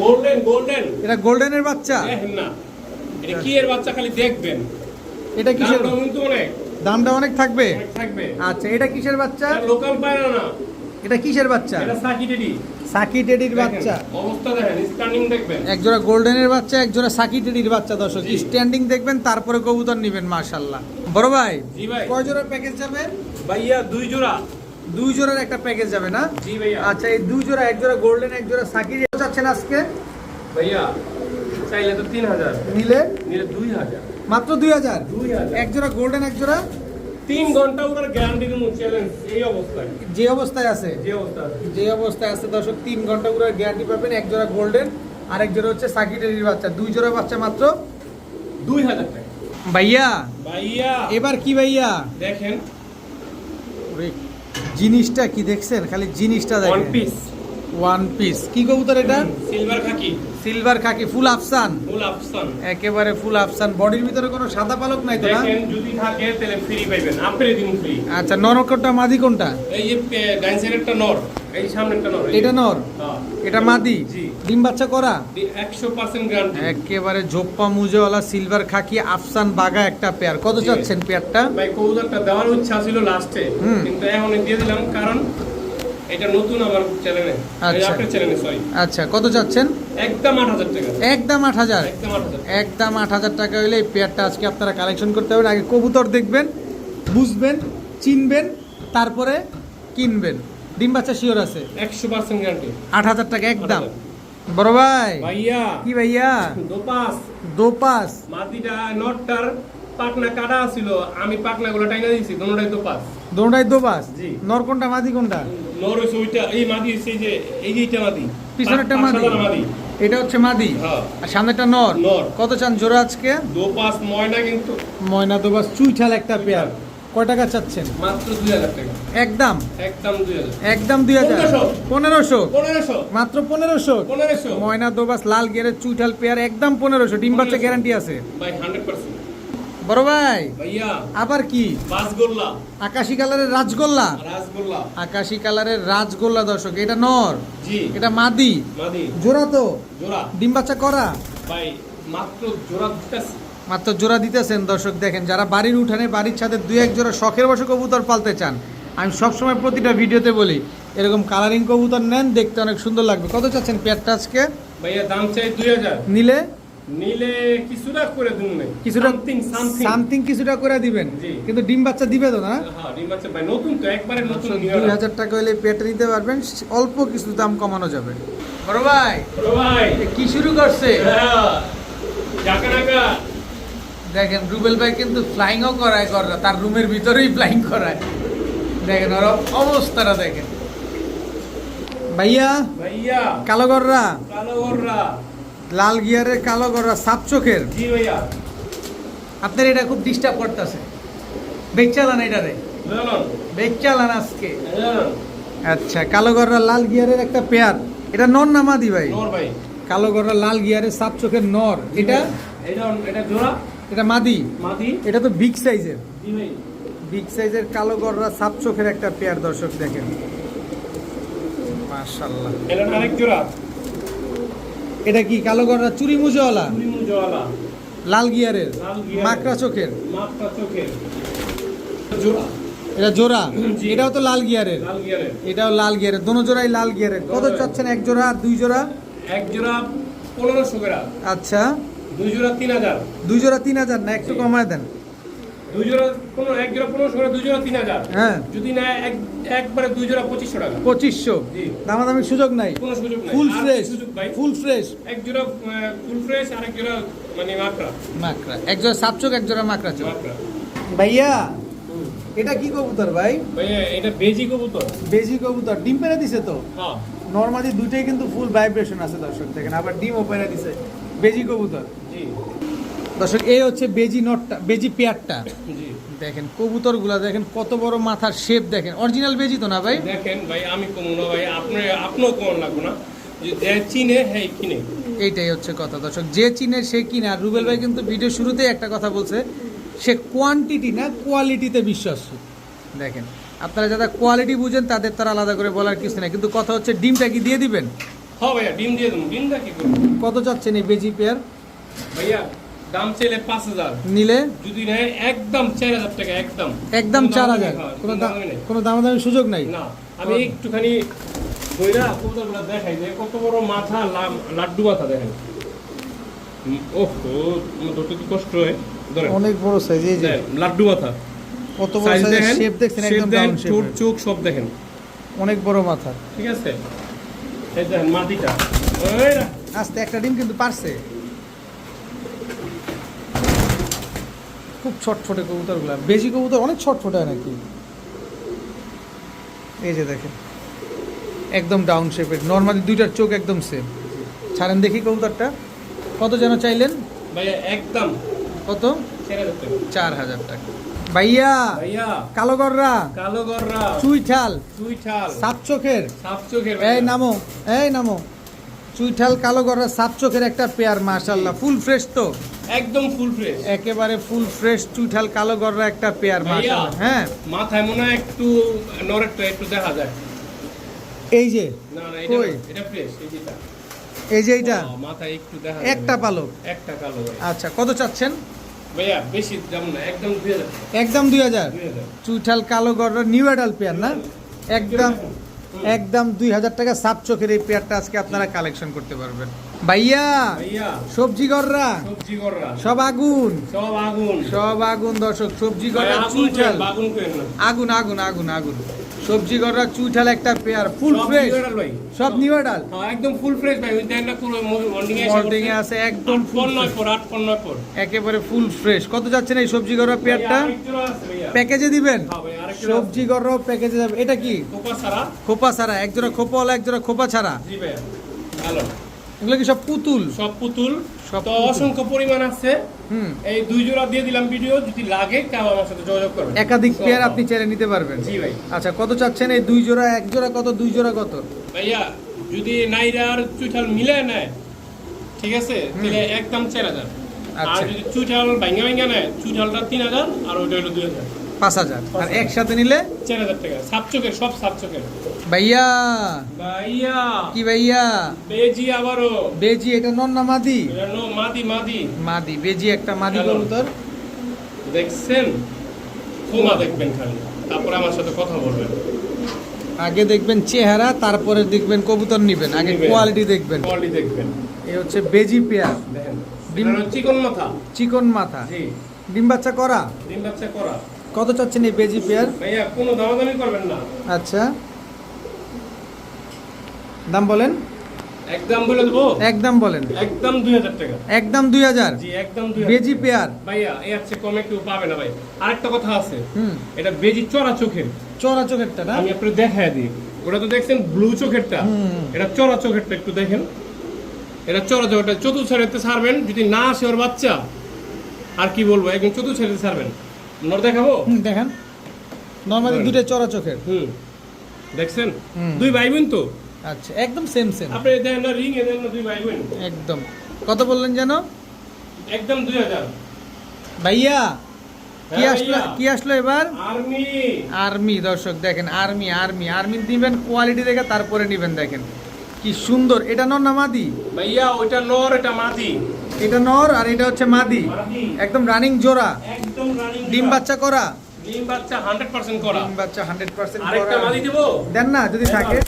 [SPEAKER 2] গোল্ডেন গোল্ডেন
[SPEAKER 1] এটা গোল্ডেনের বাচ্চা?
[SPEAKER 2] না। এটা কি এর বাচ্চা খালি দেখবেন?
[SPEAKER 1] এটা কিসের
[SPEAKER 2] অনেক।
[SPEAKER 1] দামটা অনেক থাকবে?
[SPEAKER 2] থাকবে।
[SPEAKER 1] আচ্ছা এটা কিসের বাচ্চা?
[SPEAKER 2] লোকাল পায়রা না।
[SPEAKER 1] এটা কিসের বাচ্চা?
[SPEAKER 2] এটা সাকি টেডি।
[SPEAKER 1] সাকি টেডির বাচ্চা।
[SPEAKER 2] অবস্থা দেখেন স্ট্যান্ডিং দেখবেন।
[SPEAKER 1] এক জোড়া গোল্ডেনের বাচ্চা এক জোড়া সাকি টেডির বাচ্চা দর্শক। স্ট্যান্ডিং দেখবেন তারপরে কবুতর নিবেন মাশাল্লাহ বড় ভাই
[SPEAKER 2] জি ভাই।
[SPEAKER 1] কয় জোড়ার প্যাকেজ যাবে?
[SPEAKER 2] ভাইয়া দুই জোড়া।
[SPEAKER 1] দুই জোড়ার একটা প্যাকেজ যাবে না?
[SPEAKER 2] জি ভাইয়া।
[SPEAKER 1] আচ্ছা এই দুই জোড়া এক জোড়া গোল্ডেন এক জোড়া সাকি চাচ্ছেন আজকে?
[SPEAKER 2] ভাইয়া চাইলে তো তিন হাজার।
[SPEAKER 1] নিলে?
[SPEAKER 2] নিলে দুই হাজার।
[SPEAKER 1] মাত্র দুই হাজার?
[SPEAKER 2] দুই হাজার।
[SPEAKER 1] এক জোড়া গোল্ডেন এক জোড়া?
[SPEAKER 2] তিন ঘণ্টা ওনার গ্যারান্টি দেবো চ্যালেঞ্জ এই অবস্থায়।
[SPEAKER 1] যে অবস্থায় আছে?
[SPEAKER 2] যে অবস্থা
[SPEAKER 1] যে অবস্থায় আছে দর্শক তিন ঘণ্টা গ্যারান্টি পাবেন এক জোড়া গোল্ডেন জোড়া হচ্ছে সাকিটেরির বাচ্চা। দুই জোড়া বাচ্চা মাত্র?
[SPEAKER 2] দুই হাজার টাকা।
[SPEAKER 1] ভাইয়া
[SPEAKER 2] ভাইয়া।
[SPEAKER 1] এবার কি ভাইয়া?
[SPEAKER 2] দেখেন।
[SPEAKER 1] জিনিসটা কি দেখছেন? খালি জিনিসটা
[SPEAKER 2] ওয়ান
[SPEAKER 1] দেখেন
[SPEAKER 2] পিস
[SPEAKER 1] ওয়ান পিস কি কবুতর এটা?
[SPEAKER 2] সিলভার খাকি।
[SPEAKER 1] সিলভার খাকি ফুল আফসান
[SPEAKER 2] ফুল আফসান
[SPEAKER 1] একেবারে ফুল আফসান বডির ভিতরে কোনো সাদা পালক নাই তো না?
[SPEAKER 2] যদি থাকে তাহলে ফ্রি পাইবেন। আপনি দিন ফ্রি
[SPEAKER 1] আচ্ছা নরকটা মাদি কোনটা?
[SPEAKER 2] এই যে ডাইন সাইডেরটা নর। এই সামনেরটা নর।
[SPEAKER 1] এটা নর?
[SPEAKER 2] হ্যাঁ।
[SPEAKER 1] এটা মাদি? ডিম বাচ্চা করা?
[SPEAKER 2] একশো পার্সেন্ট গ্যারান্টি
[SPEAKER 1] একেবারে ঝোপ্পা মুজেওয়ালা সিলভার খাকি আফসান বাগা একটা পেয়ার কত চাচ্ছেন পেয়ারটা
[SPEAKER 2] ভাই কবুতরটা দেওয়ার ইচ্ছা ছিল লাস্টে। কিন্তু এখন দিয়ে দিলাম কারণ এটা নতুন আমার চ্যানেলে
[SPEAKER 1] আচ্ছা।
[SPEAKER 2] আপনার চ্যানেলে সরি
[SPEAKER 1] আচ্ছা কত
[SPEAKER 2] একদম আট হাজার টাকা।
[SPEAKER 1] একদম আট হাজার?
[SPEAKER 2] একদম আট হাজার
[SPEAKER 1] একদম আট হাজার টাকা হলে এই পেয়ারটা আজকে আপনারা কালেকশন করতে পারবেন। আগে কবুতর দেখবেন বুঝবেন চিনবেন তারপরে কিনবেন। ডিম বাচ্চা শিওর আছে?
[SPEAKER 2] গ্যারান্টি
[SPEAKER 1] আট হাজার টাকা একদম। বড় ভাই।
[SPEAKER 2] ভাইয়া।
[SPEAKER 1] কি ভাইয়া?
[SPEAKER 2] দোপাস।
[SPEAKER 1] দোপাস।
[SPEAKER 2] মাটিটা নটটার পাকনা কাটা ছিল আমি টাইনা দিয়েছি দুটাই তো পাস।
[SPEAKER 1] দোনোটাই দোবাস
[SPEAKER 2] জি।
[SPEAKER 1] নর কোনটা মাদি কোনটা?
[SPEAKER 2] নর হইছে ওইটা এই মাদি সেই যে এই মাদি।
[SPEAKER 1] পিছনেরটা মাদি। এটা হচ্ছে মাদি?
[SPEAKER 2] হ্যাঁ।
[SPEAKER 1] আর সামনেটা নর। কত চান জোড়া আজকে?
[SPEAKER 2] ময়না কিন্তু।
[SPEAKER 1] ময়না চুইঠাল একটা পেয়ার। কয় টাকা চাচ্ছেন?
[SPEAKER 2] মাত্র দুই হাজার টাকা।
[SPEAKER 1] একদম?
[SPEAKER 2] একদম দুই হাজার।
[SPEAKER 1] একদম দুই হাজার?
[SPEAKER 2] পনেরোশো।
[SPEAKER 1] পনেরোশো? মাত্র পনেরোশো?
[SPEAKER 2] পনেরোশো।
[SPEAKER 1] ময়না দোবাস লাল গিয়ারের চুইঠাল পেয়ার একদম পনেরোশো। ডিম বাচ্চা গ্যারান্টি আছে।
[SPEAKER 2] ভাই হান্ড্রেড পার্সেন্ট
[SPEAKER 1] বড় ভাই আবার কি?
[SPEAKER 2] বাসগোল্লা।
[SPEAKER 1] আকাশি কালারের রাজগোল্লা?
[SPEAKER 2] রাসগোল্লা
[SPEAKER 1] আকাশি কালারের রাজগোল্লা দর্শক এটা নর
[SPEAKER 2] জি।
[SPEAKER 1] এটা মাদি।
[SPEAKER 2] মাদি।
[SPEAKER 1] জোড়া তো?
[SPEAKER 2] জোড়া।
[SPEAKER 1] ডিম বাচ্চা করা?
[SPEAKER 2] ভাই মাত্র জোড়া দিতেছি।
[SPEAKER 1] মাত্র জোড়া দিতেছেন দর্শক দেখেন যারা বাড়ির উঠানে বাড়ির ছাদে দুই এক জোড়া শখের বসে কবুতর পালতে চান আমি সবসময় প্রতিটা ভিডিওতে বলি এরকম কালারিং কবুতর নেন দেখতে অনেক সুন্দর লাগবে। কত চাচ্ছেন পেয়ারটা আজকে?
[SPEAKER 2] ভাইয়া দাম চাই দুই হাজার।
[SPEAKER 1] নিলে?
[SPEAKER 2] নিলে কিছুটা করে দিন
[SPEAKER 1] কিছুটা
[SPEAKER 2] সামথিং সামথিং
[SPEAKER 1] সামথিং কিছুটা করে দিবেন। কিন্তু ডিম বাচ্চা দিবে তো না?
[SPEAKER 2] হ্যাঁ ডিম আছে ভাই নতুন তো একবারে নতুন
[SPEAKER 1] দুই
[SPEAKER 2] নিয়ে
[SPEAKER 1] হাজার টাকা হলে পেটে নিতে পারবেন অল্প কিছু দাম কমানো যাবে। বড় ভাই
[SPEAKER 2] ও ভাই।
[SPEAKER 1] কি শুরু করছে?
[SPEAKER 2] হ্যাঁ
[SPEAKER 1] দেখেন রুবেল ভাই কিন্তু ফ্লাইংও করায় করা তার রুমের ভিতরেই ফ্লাইং করায়। দেখেন ওর অবস্থাটা দেখেন। ভাইয়া
[SPEAKER 2] ভাইয়া।
[SPEAKER 1] কালো গররা
[SPEAKER 2] কালো ওররা
[SPEAKER 1] লাল গিয়ারের কালো গররা সাপ চোখের। আপনার এটা খুব ডিস্টার্ব করতেছে। বেগ চালান এটারে।
[SPEAKER 2] জানান
[SPEAKER 1] বেগ চালান আজকে। আচ্ছা কালো গররা লাল গিয়ারের একটা পেয়ার। এটা নর না মাদি ভাই? কালো গররা লাল গিয়ারের সাপ চোখের নর। এটা?
[SPEAKER 2] এটা এটা
[SPEAKER 1] এটা মাদি? এটা তো বিগ সাইজের বিগ সাইজের কালো গররা সাপ চোখের একটা পেয়ার দর্শক দেখেন। মাশাল্লাহ
[SPEAKER 2] এটা আরেক জোড়া।
[SPEAKER 1] এটা কি কালো গররা চুরি মুজোওয়ালা? লাল গিয়ারের? মাকড়া চোখের? এটা জোড়া? এটাও তো লাল গিয়ারের? এটাও লাল গিয়ারের। দোনো জোড়াই লাল গিয়ারের। কত চাচ্ছেন? এক জোড়া আর দুই জোড়া?
[SPEAKER 2] এক জোড়া পনেরোশো
[SPEAKER 1] আচ্ছা।
[SPEAKER 2] দুই জোড়া তিন হাজার।
[SPEAKER 1] দুই জোড়া তিন হাজার না? একটু কমায় দেন।
[SPEAKER 2] দুই জোড়া পনেরো এক জোড়া পনেরোশো গ্রা দুই জোড়া তিন হাজার
[SPEAKER 1] হ্যাঁ।
[SPEAKER 2] যদি না এক একবারে দুই জোড়া পঁচিশশো টাকা।
[SPEAKER 1] পঁচিশশো। দামাদামি সুযোগ নাই?
[SPEAKER 2] কোনো সুযোগ নাই।
[SPEAKER 1] ফুল ফ্রেশ ফুল ফ্রেশ
[SPEAKER 2] এক জোড়া ফুল ফ্রেশ আর এক জোড়া মানে মাকড়া।
[SPEAKER 1] মাকড়া। এক জোড়া সাপ চোখ। এক জোড়া মাকড়া। চোখ ভাইয়া এটা কি কবুতর ভাই?
[SPEAKER 2] ভাইয়া এটা বেজি কবুতর।
[SPEAKER 1] বেজি কবুতর। ডিম পেরে দিছে তো?
[SPEAKER 2] হ্যাঁ।
[SPEAKER 1] নর্মালি দুইটাই কিন্তু ফুল ভাইব্রেশন আছে দর্শক দেখেন। আবার ডিমও পেরে দিছে। বেজি কবুতর।
[SPEAKER 2] জি।
[SPEAKER 1] দর্শক এই হচ্ছে বেজি নটটা বেজি পেয়ারটা। দেখেন কবুতরগুলা দেখেন কত বড় মাথার শেপ দেখেন। অরিজিনাল বেজি তো না ভাই?
[SPEAKER 2] দেখেন ভাই আমি কমু না ভাই আপনি আপনিও কমন লাগবো না। চিনে হ্যাঁ কিনে।
[SPEAKER 1] এইটাই হচ্ছে কথা। দর্শক যে চিনে সে কিনে। আর রুবেল ভাই কিন্তু ভিডিও শুরুতেই একটা কথা বলছে সে কোয়ান্টিটি না কোয়ালিটিতে বিশ্বাস। দেখেন আপনারা যারা কোয়ালিটি বুঝেন তাদের তারা আলাদা করে বলার কিছু নেই। কিন্তু কথা হচ্ছে ডিমটা কি দিয়ে দিবেন?
[SPEAKER 2] হ্যাঁ ভাইয়া ডিম দিয়ে দেবো। ডিমটা কি করব?
[SPEAKER 1] কত চাচ্ছেন এই বেজি পেয়ার?
[SPEAKER 2] ভাইয়া দাম চাইলে পাঁচ হাজার।
[SPEAKER 1] নিলে?
[SPEAKER 2] যদি নেয় একদম চার হাজার টাকা একদম।
[SPEAKER 1] একদম
[SPEAKER 2] কোনো
[SPEAKER 1] চার
[SPEAKER 2] দামাদামি
[SPEAKER 1] হাজার কোনো
[SPEAKER 2] কোনো
[SPEAKER 1] দাম
[SPEAKER 2] দামাদামি নেই।
[SPEAKER 1] কোনো দামাদামির সুযোগ নাই?
[SPEAKER 2] না আমি একটুখানি বইরা কবুতরগুলো দেখাই যে কত বড় মাথা লাড্ডু মাথা দেখেন ওহো ধরতে কি কষ্ট হয়?
[SPEAKER 1] অনেক বড় সাইজ এই যে।
[SPEAKER 2] লাড্ডু মাথা।
[SPEAKER 1] কত বড়
[SPEAKER 2] সাইজ
[SPEAKER 1] শেপ দেখছেন একদম ডাউন শেপ
[SPEAKER 2] চোখ সব দেখেন।
[SPEAKER 1] অনেক বড় মাথা।
[SPEAKER 2] ঠিক আছে? এই দেখেন মাটিটা।
[SPEAKER 1] আস্তে একটা ডিম কিন্তু পারছে। খুব ছটফটে কবুতরগুলো। বেশি কবুতর অনেক ছটফটে হয় নাকি? এই যে দেখেন। একদম ডাউন শেপের নর্মালি দুইটার চোখ একদম সেম ছাড়েন দেখি কবুতরটা। কত যেন চাইলেন?
[SPEAKER 2] ভাইয়া একদম।
[SPEAKER 1] কত?
[SPEAKER 2] চার হাজার টাকা।
[SPEAKER 1] ভাইয়া
[SPEAKER 2] ভাইয়া।
[SPEAKER 1] কালো গররা।
[SPEAKER 2] কালো গররা।
[SPEAKER 1] চুইঠাল।
[SPEAKER 2] চুইঠাল।
[SPEAKER 1] সাপ চোখের।
[SPEAKER 2] সাপ চোখের
[SPEAKER 1] এই নামো এই নামো। চুইঠাল কালো গররা সাপ চোখের একটা পেয়ার মাশাল্লাহ ফুল ফ্রেশ তো?
[SPEAKER 2] একদম ফুল ফ্রেশ
[SPEAKER 1] একেবারে ফুল ফ্রেশ চুইঠাল কালো গররা একটা পেয়ার মাশাল্লাহ হ্যাঁ?
[SPEAKER 2] মাথায় মনে হয় একটু নরেরটা একটু দেখা যায়।
[SPEAKER 1] এই যে?
[SPEAKER 2] না না এটা এটা ফ্রেশ এই যেটা।
[SPEAKER 1] এই যে এইটা?
[SPEAKER 2] ও, মাথায় একটু দেখা
[SPEAKER 1] একটা পালক?
[SPEAKER 2] একটা কালো
[SPEAKER 1] আচ্ছা কত চাচ্ছেন?
[SPEAKER 2] ভাইয়া বেশি দাম না একদম দুই হাজার।
[SPEAKER 1] একদম দুই হাজার?
[SPEAKER 2] দুই হাজার।
[SPEAKER 1] চুইঠাল কালো গররা নিউ অ্যাডাল পেয়ার না? একদম। একদম দুই হাজার টাকা সাপ চোখের এই পেয়ারটা আজকে আপনারা কালেকশন করতে পারবেন। ভাইয়া সবজি গররা সব আগুন?
[SPEAKER 2] সব আগুন।
[SPEAKER 1] সব আগুন দর্শক সবজি গররা চুইঠাল।
[SPEAKER 2] আগুন
[SPEAKER 1] আগুন আগুন আগুন সবজি গড়া চুইঠাল একটা পেয়ার ফুল ফ্রেশ। সব নিউ ডাল
[SPEAKER 2] হ্যাঁ, একদম ফুল ফ্রেশ ভাই ওই দেখেন না পুরো মর্নিং এ
[SPEAKER 1] আছে একদম ফুল
[SPEAKER 2] নয় পর আট পর নয় পর।
[SPEAKER 1] একেবারে ফুল ফ্রেশ কত যাচ্ছে না এই সবজি গড়া পেয়ারটা। প্যাকেজে দিবেন?
[SPEAKER 2] হ্যাঁ
[SPEAKER 1] সবজি গড়াও প্যাকেজে যাবে। এটা কি?
[SPEAKER 2] কোপা ছাড়া।
[SPEAKER 1] খোপা ছাড়া একজোড়া খোপা হলো একজোড়া খোপা ছাড়া?
[SPEAKER 2] জি ভাইয়া ভালো।
[SPEAKER 1] এগুলো কি সব পুতুল?
[SPEAKER 2] সব পুতুল। তো অসংখ্য পরিমাণ আছে।
[SPEAKER 1] হুম।
[SPEAKER 2] এই দুই জোড়া দিয়ে দিলাম ভিডিও যদি লাগে কেউ আমার সাথে যোগাযোগ করবেন।
[SPEAKER 1] একাধিক পেয়ার আপনি চাইলে নিতে পারবেন।
[SPEAKER 2] জি ভাই।
[SPEAKER 1] আচ্ছা কত চাচ্ছেন? এই দুই জোড়া এক জোড়া কত দুই জোড়া কত?
[SPEAKER 2] ভাইয়া যদি নাইরা আর চুইঠাল মিলে নেয় ঠিক আছে? তাহলে একদম চার হাজার। আর
[SPEAKER 1] আচ্ছা।
[SPEAKER 2] যদি চুইঠাল ভাঙ্গা ভাঙ্গা নেয় চুইঠালটা তিন হাজার আর ওইটা হলো দুই হাজার।
[SPEAKER 1] পাঁচ হাজার। আর একসাথে নিলে?
[SPEAKER 2] চার হাজার টাকা। সাত চোখের সব সাত চোখের।
[SPEAKER 1] ভাইয়া!
[SPEAKER 2] ভাইয়া!
[SPEAKER 1] কি ভাইয়া?
[SPEAKER 2] বেজি আবারও।
[SPEAKER 1] বেজি এটা নন না মাদি?
[SPEAKER 2] মাদি মাদি।
[SPEAKER 1] মাদি বেজি একটা মাদি
[SPEAKER 2] হ্যালো।
[SPEAKER 1] কবুতর।
[SPEAKER 2] দেখছেন? ক্ষমা দেখবেন খালি। তারপরে আমার সাথে কথা বলবেন।
[SPEAKER 1] আগে দেখবেন চেহারা তারপরে দেখবেন কবুতর নিবেন। আগে কোয়ালিটি দেখবেন।
[SPEAKER 2] কোয়ালিটি দেখবেন।
[SPEAKER 1] এই হচ্ছে বেজি পেয়ার।
[SPEAKER 2] দেখেন।
[SPEAKER 1] ডিম-
[SPEAKER 2] চিকন মাথা।
[SPEAKER 1] চিকন মাথা।
[SPEAKER 2] জি।
[SPEAKER 1] ডিম বাচ্চা করা?
[SPEAKER 2] ডিম বাচ্চা করা।
[SPEAKER 1] কত চাচ্ছেন এই বেজি পেয়ার?
[SPEAKER 2] ভাইয়া কোনো দামাদামি করবেন না।
[SPEAKER 1] আচ্ছা। দাম বলেন।
[SPEAKER 2] একদম বলে দেবো?
[SPEAKER 1] একদম বলেন।
[SPEAKER 2] একদম দুই হাজার টাকা।
[SPEAKER 1] একদম দুই হাজার?
[SPEAKER 2] জি একদম দুই
[SPEAKER 1] বেজি পেয়ার।
[SPEAKER 2] ভাইয়া এর চেয়ে কমে কেউ পাবে না ভাই। আরেকটা কথা আছে।
[SPEAKER 1] হুম।
[SPEAKER 2] এটা বেজি চড়া চোখের।
[SPEAKER 1] চড়া চোখেরটা না?
[SPEAKER 2] আমি আপনাকে দেখায় দিই। ওটা তো দেখছেন ব্লু চোখেরটা।
[SPEAKER 1] হুম।
[SPEAKER 2] এটা চড়া চোখেরটা একটু দেখেন। এটা চড়া চোখেরটা চতুর্থ সারিতে ছাড়বেন যদি না আসে ওর বাচ্চা আর কি বলব? একদম চতুর্থ সারিতে ছাড়বেন নর দেখাবো?
[SPEAKER 1] দেখেন। নর্মালি দুটো চড়া চোখের।
[SPEAKER 2] হুম। দেখছেন। দুই ভাই বোন তো?
[SPEAKER 1] আচ্ছা একদম সেম সেম
[SPEAKER 2] আপনি দেন না রিং এ দেন না দুই ভাই বোন
[SPEAKER 1] একদম। কত বললেন যেন?
[SPEAKER 2] একদম দুই হাজার।
[SPEAKER 1] ভাইয়া কি
[SPEAKER 2] হ্যাঁ,
[SPEAKER 1] আসলো। কি আসলো এবার?
[SPEAKER 2] আর্মি।
[SPEAKER 1] আর্মি দর্শক দেখেন আর্মি আর্মি। আর্মি নিবেন কোয়ালিটি দেখে তারপরে নিবেন দেখেন। কি সুন্দর এটা নর না মাদি?
[SPEAKER 2] ভাইয়া ওইটা নর এটা মাদি।
[SPEAKER 1] এটা নর আর এটা হচ্ছে মাদি। একদম রানিং জোড়া।
[SPEAKER 2] একদম রানিং
[SPEAKER 1] ডিম বাচ্চা করা।
[SPEAKER 2] ডিম বাচ্চা 100% করা।
[SPEAKER 1] ডিম বাচ্চা হান্ড্রেড পার্সেন্ট
[SPEAKER 2] আরেকটা মাদি দেব?
[SPEAKER 1] দেন না যদি থাকে।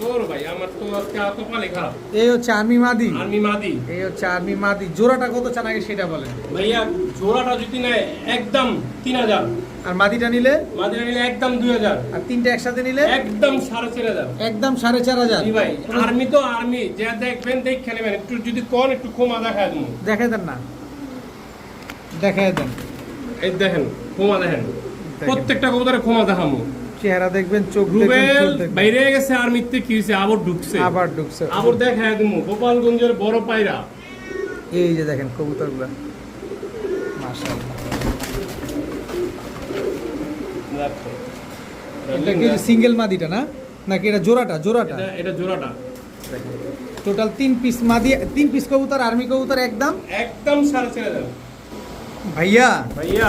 [SPEAKER 2] দৌড় ভাই আমার তো আজকে কপালে খারাপ।
[SPEAKER 1] এই হচ্ছে আর্মি মাদি।
[SPEAKER 2] আর্মি মাদি।
[SPEAKER 1] এই হচ্ছে আর্মি মাদি। জোড়াটা কত চান আগে সেটা বলেন।
[SPEAKER 2] ভাইয়া জোড়াটা যদি নেয় একদম তিন হাজার।
[SPEAKER 1] আর মাদিটা নিলে?
[SPEAKER 2] নিলে একদম দুই হাজার।
[SPEAKER 1] আর তিনটা একসাথে নিলে?
[SPEAKER 2] একদম সাড়ে চার হাজার।
[SPEAKER 1] একদম সাড়ে চার হাজার।
[SPEAKER 2] জি ভাই আর্মি তো আর্মি যে দেখবেন দেখে নেবেন। একটু যদি কোন একটু ক্ষমা দেখা দেবো।
[SPEAKER 1] দেখাই দেন না। দেখাই দেন।
[SPEAKER 2] এই দেখেন ক্ষমা দেখেন। প্রত্যেকটা কবুতরে ক্ষমা দেখামো
[SPEAKER 1] চেহারা দেখবেন চোখ
[SPEAKER 2] রুবেল বাইরে গেছে আর্মিতে কি হয়েছে? আবার ঢুকছে।
[SPEAKER 1] আবার ঢুকছে।
[SPEAKER 2] আবার দেখা দেবো। গোপালগঞ্জের বড় পায়রা।
[SPEAKER 1] এই যে দেখেন কবুতরগুলো। মাশাআল্লাহ। এটা কি সিঙ্গেল মাদিটা না? নাকি এটা জোড়াটা? জোড়াটা?
[SPEAKER 2] এটা এটা জোড়াটা।
[SPEAKER 1] টোটাল তিন পিস মাদি তিন পিস কবুতর আর্মি কবুতর একদম?
[SPEAKER 2] একদম সাড়ে চার হাজার।
[SPEAKER 1] ভাইয়া!
[SPEAKER 2] ভাইয়া।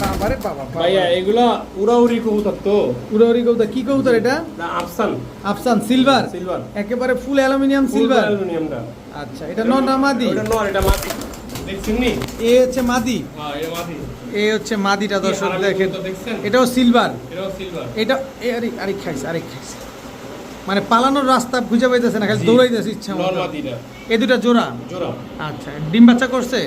[SPEAKER 1] বাবারে বাবা বাবা।
[SPEAKER 2] ভাইয়া এগুলা উড়াউড়ি কবুতর তো।
[SPEAKER 1] উড়াউড়ি কবুতর। কি কবুতর এটা?
[SPEAKER 2] না আফসান।
[SPEAKER 1] আফসান সিলভার?
[SPEAKER 2] সিলভার।
[SPEAKER 1] একেবারে ফুল অ্যালুমিনিয়াম সিলভার
[SPEAKER 2] অ্যালুমিনিয়ামটা
[SPEAKER 1] আচ্ছা এটা নর না মাদি?
[SPEAKER 2] ওটা নর এটা নি
[SPEAKER 1] এ হচ্ছে মাদি।
[SPEAKER 2] হ্যাঁ এটা মাটি
[SPEAKER 1] এ হচ্ছে মাদিটা দর্শক দেখেন। এটাও সিলভার। এটা আরে আরে খাইছে আরে খাইছে মানে পালানোর রাস্তা খুঁজে পাইতেছে না খালি। দৌড়াইতেছে ইচ্ছা এই দুটা জোড়া?
[SPEAKER 2] জোড়া।
[SPEAKER 1] আচ্ছা ডিম বাচ্চা করছে?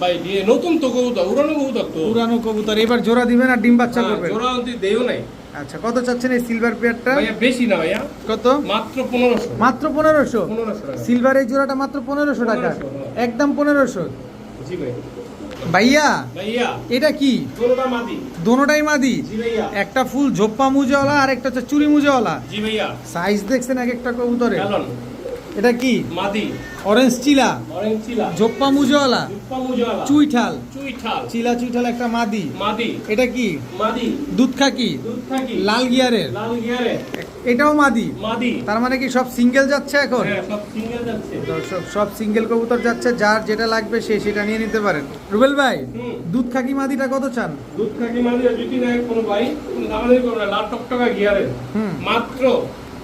[SPEAKER 2] ভাই নতুন তো কবুতর উড়ানো কবুতর তো।
[SPEAKER 1] পুরানো কবুতর এবার জোড়া দিবেন আর ডিম বাচ্চা
[SPEAKER 2] হ্যাঁ,
[SPEAKER 1] করবেন?
[SPEAKER 2] জোড়া দেও নাই।
[SPEAKER 1] আচ্ছা কত চাচ্ছেন এই সিলভার পেয়ারটা
[SPEAKER 2] বেশি না ভাইয়া।
[SPEAKER 1] কত?
[SPEAKER 2] মাত্র পনেরোশো।
[SPEAKER 1] মাত্র পনেরোশো? সিলভার এই জোড়াটা মাত্র পনেরোশো টাকা।
[SPEAKER 2] 1500, হ্যাঁ।
[SPEAKER 1] একদম পনেরোশো।
[SPEAKER 2] জি ভাই।
[SPEAKER 1] ভাইয়া
[SPEAKER 2] ভাইয়া।
[SPEAKER 1] এটা কি? দোনোটাই মাদি।
[SPEAKER 2] জি ভাইয়া।
[SPEAKER 1] একটা ফুল ঝোপ্পা মুজাওয়ালা আর একটা হচ্ছে চুরি মুজাওয়ালা।
[SPEAKER 2] জি ভাইয়া।
[SPEAKER 1] সাইজ দেখছেন এক একটা কবুতরে
[SPEAKER 2] গেলন
[SPEAKER 1] এটা কি?
[SPEAKER 2] মাদি।
[SPEAKER 1] অরেঞ্জ চিলা।
[SPEAKER 2] অরেঞ্জ চিলা।
[SPEAKER 1] ঝোপ্পা মুজাওয়ালা
[SPEAKER 2] জুপ্পা মুজালা
[SPEAKER 1] চুইঠাল।
[SPEAKER 2] চুইঠাল।
[SPEAKER 1] চিলা চুইঠাল একটা মাদি।
[SPEAKER 2] মাদি।
[SPEAKER 1] এটা কি?
[SPEAKER 2] মাদি।
[SPEAKER 1] দুধ খাকি?
[SPEAKER 2] দুধ থাকি
[SPEAKER 1] লাল গিয়ারের।
[SPEAKER 2] লাল গিয়ারে
[SPEAKER 1] এটাও মাদি?
[SPEAKER 2] মাদি।
[SPEAKER 1] তার মানে কি সব সিঙ্গেল যাচ্ছে এখন?
[SPEAKER 2] হ্যাঁ সব সিঙ্গেল যাচ্ছে।
[SPEAKER 1] দর্শক সব সিঙ্গেল কবুতর যাচ্ছে যার যেটা লাগবে সে সেটা নিয়ে নিতে পারেন। রুবেল ভাই। দুধ খাকি মাদিটা কত চান?
[SPEAKER 2] দুধ থাকি মাদি যদি নেয় কোনো ভাই কোনো দামাদামি করবে না লাল টকটকা গিয়ারে
[SPEAKER 1] হুম।
[SPEAKER 2] মাত্র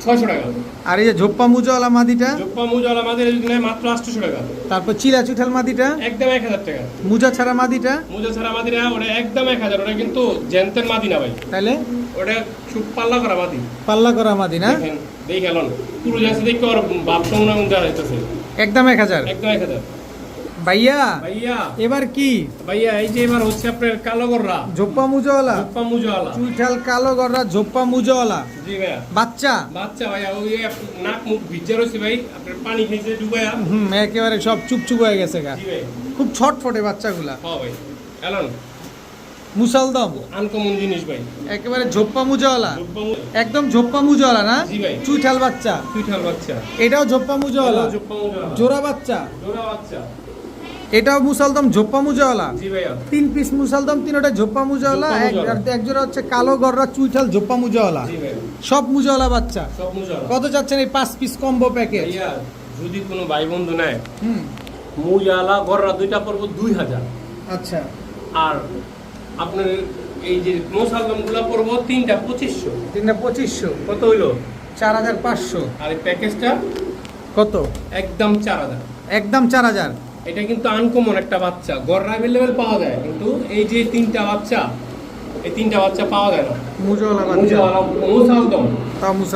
[SPEAKER 2] ছয়শো টাকা।
[SPEAKER 1] আর এই যে ঝোপ্পা মুজাওয়ালা মাদিটা?
[SPEAKER 2] জোপ্পা মুজালা মাদি যদি নেয় মাত্র আটশোশো টাকা।
[SPEAKER 1] তারপর চিলা চুঠাল মাদিটা?
[SPEAKER 2] একদম এক হাজার টাকা।
[SPEAKER 1] মুজা ছাড়া মাদিটা?
[SPEAKER 2] মুজা ছাড়া মাদি না ওটা একদম এক হাজার। ওটা কিন্তু জেনতেন মাদি না ভাই।
[SPEAKER 1] তাহলে
[SPEAKER 2] ওটা পাল্লা করা মাদি।
[SPEAKER 1] পাল্লা করা মাদি না?
[SPEAKER 2] দেখেন দেখে এলন পুরো যাচ্ছে দেখে ওর বাপ সমনা যাইতেছে
[SPEAKER 1] একদম এক হাজার।
[SPEAKER 2] একদম এক হাজার।
[SPEAKER 1] ভাইয়া
[SPEAKER 2] ভাইয়া।
[SPEAKER 1] এবার কি?
[SPEAKER 2] ভাইয়া এই যে এবার হচ্ছে আপনার কালো গররা।
[SPEAKER 1] ঝোপ্পা মুজওয়ালা?
[SPEAKER 2] রূপা মুজওয়ালা।
[SPEAKER 1] চুইঠাল কালো গররা ঝোপ্পা মুজওয়ালা।
[SPEAKER 2] জি ভাইয়া।
[SPEAKER 1] বাচ্চা?
[SPEAKER 2] বাচ্চা ভাইয়া ওই নাক মুখ ভিজা রয়েছে ভাই আপনার পানি খেয়েছে ডুবাইয়া
[SPEAKER 1] হুম একেবারে সব চুপচুপ হয়ে গেছে গা। খুব ছটফটে বাচ্চাগুলা।
[SPEAKER 2] হ্যাঁ ভাই। এলন।
[SPEAKER 1] মুসালদম?
[SPEAKER 2] আনকমন জিনিস ভাই।
[SPEAKER 1] একেবারে ঝোপ্পা মুজওয়ালা। একদম ঝোপ্পা মুজওয়ালা না?
[SPEAKER 2] জি ভাই।
[SPEAKER 1] চুইঠাল বাচ্চা।
[SPEAKER 2] পিঠাল বাচ্চা।
[SPEAKER 1] এটাও ঝোপ্পা মুজওয়ালা। জোড়া বাচ্চা।
[SPEAKER 2] জোড়া বাচ্চা।
[SPEAKER 1] এটাও মুসালদম ঝোপ্পা মুজওয়ালা? তিন পিস মুসালদম তিনটা ঝোপ্পা মুজওয়ালা এক
[SPEAKER 2] মুজওয়ালা।
[SPEAKER 1] জোড়া হচ্ছে কালো গররা চুইঠাল ঝোপ্পা মুজাওয়ালা। সব মুজাওয়ালা বাচ্চা।
[SPEAKER 2] সব মুজওয়ালা।
[SPEAKER 1] কত চাচ্ছেন এই পাঁচ পিস কম্বো প্যাকেজ
[SPEAKER 2] যদি কোনো ভাই বন্ধু নেয় মুজালা গররা দুইটা পড়ব দুই হাজার।
[SPEAKER 1] আচ্ছা।
[SPEAKER 2] আর আপনার এই যে মোসালদমগুলো পড়ব তিনটা পঁচিশশো।
[SPEAKER 1] তিনটা পঁচিশশো।
[SPEAKER 2] কত হইল?
[SPEAKER 1] চার হাজার পাঁচশো।
[SPEAKER 2] আর এই প্যাকেজটা
[SPEAKER 1] কত?
[SPEAKER 2] একদম চার হাজার।
[SPEAKER 1] একদম চার হাজার।
[SPEAKER 2] এটা কিন্তু আনকমন একটা বাচ্চা। গররা অ্যাভেলেবেল পাওয়া যায় কিন্তু এই যে তিনটা বাচ্চা এই তিনটা বাচ্চা পাওয়া যায় না।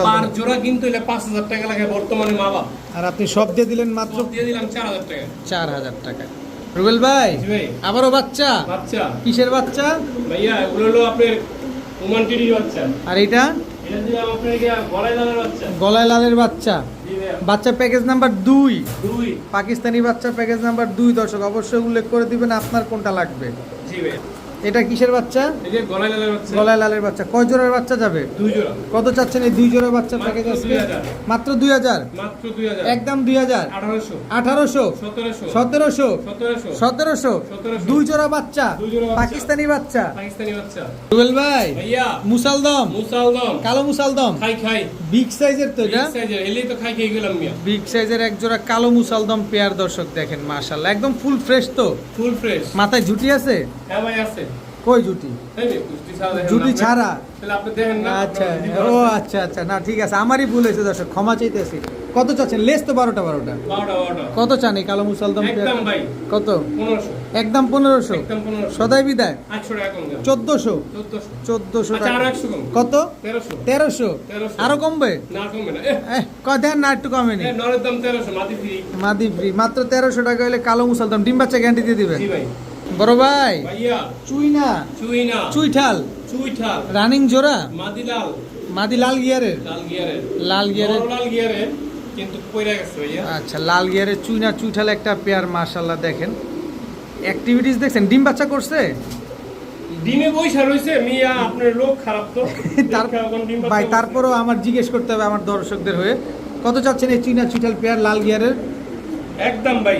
[SPEAKER 2] পার জোড়া কিন্তু পাঁচ হাজার টাকা লাগে বর্তমানে মা বাপ।
[SPEAKER 1] আর আপনি সব দিয়ে দিলেন মাত্র?
[SPEAKER 2] দিয়ে দিলাম চার হাজার টাকা।
[SPEAKER 1] চার হাজার টাকা। রুবেল ভাই
[SPEAKER 2] ভাই।
[SPEAKER 1] আবারও বাচ্চা?
[SPEAKER 2] বাচ্চা।
[SPEAKER 1] কিসের বাচ্চা?
[SPEAKER 2] ভাইয়া এগুলো হলো আপনার ওমান বাচ্চা।
[SPEAKER 1] আর এটা
[SPEAKER 2] এটা দিলাম আপনার গলায় দানার বাচ্চা।
[SPEAKER 1] গলায় লালের বাচ্চা। বাচ্চা প্যাকেজ নাম্বার দুই।
[SPEAKER 2] দুই।
[SPEAKER 1] পাকিস্তানি বাচ্চা প্যাকেজ নাম্বার দুই দর্শক অবশ্যই উল্লেখ করে দিবেন আপনার কোনটা লাগবে।
[SPEAKER 2] জি ভাইয়া
[SPEAKER 1] এটা কিসের বাচ্চা?
[SPEAKER 2] গলায়
[SPEAKER 1] লালের বাচ্চা। কয় জোড়ার বাচ্চা যাবে? কত চাচ্ছেন এই দুই জোড়া বাচ্চা
[SPEAKER 2] মাত্র
[SPEAKER 1] প্যাকেজ আজকে? মাত্র দুই হাজার?
[SPEAKER 2] মাত্র দুই হাজার।
[SPEAKER 1] একদম দুই হাজার।
[SPEAKER 2] আঠারোশো। সতেরোশো।
[SPEAKER 1] সতেরোশো। দুই জোড়া বাচ্চা। পাকিস্তানি বাচ্চা। রুবেল ভাই মুসালদম।
[SPEAKER 2] মুসালদম।
[SPEAKER 1] কালো মুসালদম। বিগ সাইজের তো এটা?
[SPEAKER 2] বিগ সাইজের।
[SPEAKER 1] বিগ এক জোড়া কালো মুসালদম পেয়ার দর্শক দেখেন মাশাল্লাহ একদম ফুল ফ্রেশ তো।
[SPEAKER 2] Full fresh.
[SPEAKER 1] মাথায় ঝুটি আছে?
[SPEAKER 2] হ্যাঁ ভাই আছে।
[SPEAKER 1] কই
[SPEAKER 2] না? দেখেন
[SPEAKER 1] জুটি ছাড়া?
[SPEAKER 2] না
[SPEAKER 1] আচ্ছা ও আচ্ছা আচ্ছা না ঠিক আছে আমারই ভুল হয়েছে দর্শক ক্ষমা চাইতেছি। কত চাচ্ছেন? লেস তো বারোটা বারোটা। কত চান এই কালো মুসালদম কত? একদম পনেরোশো? সদাই বিদায়? চোদ্দশো?
[SPEAKER 2] চোদ্দশো। আচ্ছা
[SPEAKER 1] কত?
[SPEAKER 2] তেরোশো।
[SPEAKER 1] আরও কমবে?
[SPEAKER 2] না না।
[SPEAKER 1] দেন না একটু
[SPEAKER 2] মাটি ফ্রি
[SPEAKER 1] মাদি ফ্রি মাত্র তেরোশো টাকা হলে কালো মুসালদম ডিম বাচ্চা গ্যারান্টি দিয়ে দিবেন বড় ভাই।
[SPEAKER 2] ভাইয়া।
[SPEAKER 1] চুই না
[SPEAKER 2] চুই না
[SPEAKER 1] চুইঠাল।
[SPEAKER 2] চুইঠাল।
[SPEAKER 1] রানিং জোড়া।
[SPEAKER 2] মাদিলাল।
[SPEAKER 1] মাদি লাল গিয়ারের।
[SPEAKER 2] লাল গিয়ারের।
[SPEAKER 1] লাল গিয়ারের।
[SPEAKER 2] লাল গিয়ারের কিন্তু পয়রা গেছে ভাইয়া।
[SPEAKER 1] আচ্ছা লাল গিয়ারের চুইনা চুইঠাল একটা পেয়ার মাশাল্লাহ দেখেন। অ্যাক্টিভিটিস দেখছেন? ডিম বাচ্চা করছে?
[SPEAKER 2] ডিমে বৈশা রয়েছে মিয়া আপনার লোক খারাপ তো।
[SPEAKER 1] ভাই। তারপরও আমার জিজ্ঞেস করতে হবে আমার দর্শকদের হয়ে। কত চাচ্ছেন এই চুইনা চুইঠাল পেয়ার লাল গিয়ারের?
[SPEAKER 2] একদম ভাই।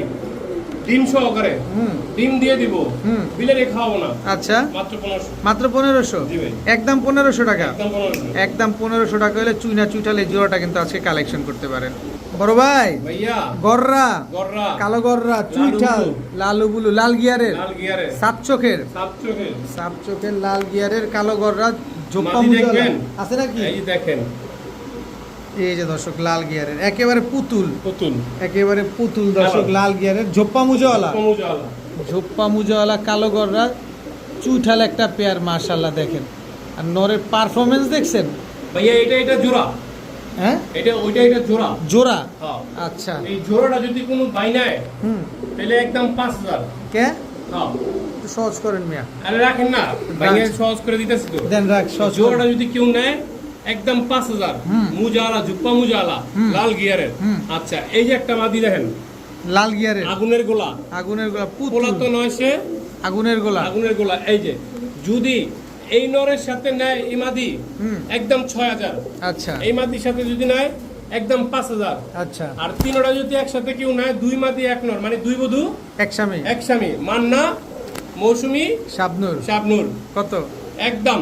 [SPEAKER 2] ডিম সহকারে।
[SPEAKER 1] হুম।
[SPEAKER 2] ডিম দিয়ে দিব।
[SPEAKER 1] হুম।
[SPEAKER 2] বিলেরে খাওয়াবো না।
[SPEAKER 1] আচ্ছা।
[SPEAKER 2] মাত্র পনেরোশো।
[SPEAKER 1] মাত্র পনেরোশো?
[SPEAKER 2] জি ভাই।
[SPEAKER 1] একদম পনেরোশো টাকা?
[SPEAKER 2] একদম পনেরোশো।
[SPEAKER 1] একদম পনেরোশো টাকা হলে চুইনা চুইঠাল এই জোড়াটা কিন্তু আজকে কালেকশন করতে পারেন। বড় ভাই
[SPEAKER 2] ভাইয়া।
[SPEAKER 1] গররা
[SPEAKER 2] গররা।
[SPEAKER 1] কালো গররা চুইঠাল লালু বুলু লাল গিয়ারের।
[SPEAKER 2] লাল গিয়ারে
[SPEAKER 1] সাত চোখের।
[SPEAKER 2] সাত চোখে
[SPEAKER 1] সাপ চোখের লাল গিয়ারের কালো গররা জোপ্পা আছে নাকি?
[SPEAKER 2] এই দেখেন।
[SPEAKER 1] এই যে দর্শক লাল গিয়ারের একেবারে পুতুল।
[SPEAKER 2] পুতুল।
[SPEAKER 1] একেবারে পুতুল দর্শক লাল গিয়ারের জোপ্পা মুজওয়ালা। ঝোপ্পা মুজওয়ালা। কালো গররা চুইঠাল একটা পেয়ার মার্শাল্লাহ দেখেন। আর নরের পারফরমেন্স দেখছেন?
[SPEAKER 2] ভাইয়া এটা এটা জোড়া।
[SPEAKER 1] হ্যাঁ?
[SPEAKER 2] এটা ওইটা এটা জোড়া।
[SPEAKER 1] জোড়া?
[SPEAKER 2] হ্যাঁ।
[SPEAKER 1] আচ্ছা।
[SPEAKER 2] এই জোড়াটা যদি কোনো ভাই নেয়
[SPEAKER 1] হুম।
[SPEAKER 2] তাহলে একদম পাঁচ হাজার।
[SPEAKER 1] কে?
[SPEAKER 2] হ্যাঁ।
[SPEAKER 1] সহজ করেন মিয়া।
[SPEAKER 2] আরে রাখেন না ভাইয়া সহজ করে দিতেছি তো।
[SPEAKER 1] দেন রাখ সহজ
[SPEAKER 2] জোড়াটা যদি কেউ নেয় একদম পাঁচ হাজার। মুজালা জুপ্পা মুজালা লাল গিয়ারের। আচ্ছা এই যে একটা মাদি দেখেন।
[SPEAKER 1] লাল গিয়ারের।
[SPEAKER 2] আগুনের গোলা।
[SPEAKER 1] আগুনের গোলা
[SPEAKER 2] গোলা তো নয় সে।
[SPEAKER 1] আগুনের গোলা।
[SPEAKER 2] আগুনের গোলা এই যে। যদি এই নরের সাথে নেয় এই মাদি একদম ছয় হাজার।
[SPEAKER 1] আচ্ছা।
[SPEAKER 2] এই মাদির সাথে যদি নেয় একদম পাঁচ হাজার।
[SPEAKER 1] আচ্ছা।
[SPEAKER 2] আর তিনোটা যদি একসাথে কেউ নেয় দুই মাদি এক নর। মানে দুই বধু
[SPEAKER 1] এক স্বামী।
[SPEAKER 2] এক স্বামী। মান্না মৌসুমি
[SPEAKER 1] শাবনুর।
[SPEAKER 2] শাবনুর।
[SPEAKER 1] কত?
[SPEAKER 2] একদম।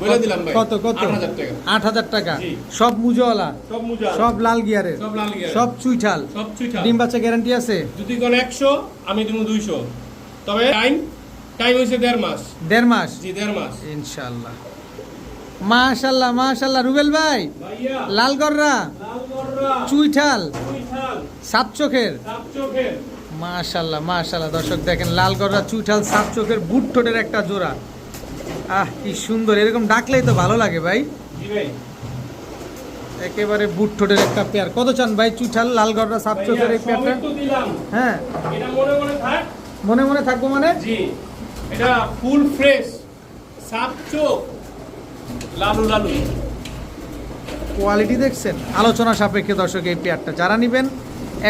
[SPEAKER 2] বলে দিলাম ভাই
[SPEAKER 1] কত কত?
[SPEAKER 2] আট হাজার টাকা।
[SPEAKER 1] আট হাজার টাকা। সব মুজওয়ালা
[SPEAKER 2] সব মুজা
[SPEAKER 1] সব লাল গিয়ারের
[SPEAKER 2] সব লাল গিয়ার
[SPEAKER 1] সব চুইঠাল।
[SPEAKER 2] সব চুইঠা
[SPEAKER 1] ডিম বাচ্চা গ্যারান্টি আছে?
[SPEAKER 2] যদি কোন একশো আমি দিব দুইশো। তবে টাইম টাইম হয়েছে দেড় মাস।
[SPEAKER 1] দেড় মাস?
[SPEAKER 2] জি দেড় মাস।
[SPEAKER 1] ইনশাল্লাহ মাশাল্লাহ মাশাল্লাহ রুবেল ভাই
[SPEAKER 2] লাল গররা
[SPEAKER 1] চুইঠাল। সাত চোখের।
[SPEAKER 2] সাপ চোখের।
[SPEAKER 1] মাশাল্লাহ মাশাল্লাহ দর্শক দেখেন লাল লালগররা চুইঠাল সাত চোখের বুট ঠোঁটের একটা জোড়া। আহ কি সুন্দর এরকম ডাকলেই তো ভালো লাগে ভাই। একেবারে বুট ঠোঁটের একটা পেয়ার কত চান ভাই? চুঠাল লাল গড়া সাপ চোখের এই পেয়ারটা হ্যাঁ।
[SPEAKER 2] এটা মনে মনে থাক।
[SPEAKER 1] মনে মনে থাকব মানে?
[SPEAKER 2] জি। এটা ফুল ফ্রেশ সাপ চোখ লালু লালু।
[SPEAKER 1] কোয়ালিটি দেখছেন? আলোচনা সাপেক্ষে দর্শক এই পেয়ারটা যারা নেবেন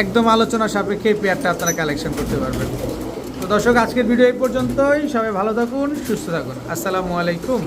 [SPEAKER 1] একদম আলোচনা সাপেক্ষে এই পেয়ারটা আপনারা কালেকশন করতে পারবেন। দর্শক আজকের ভিডিও এই পর্যন্তই। সবাই ভালো থাকুন সুস্থ থাকুন। আসসালামু আলাইকুম।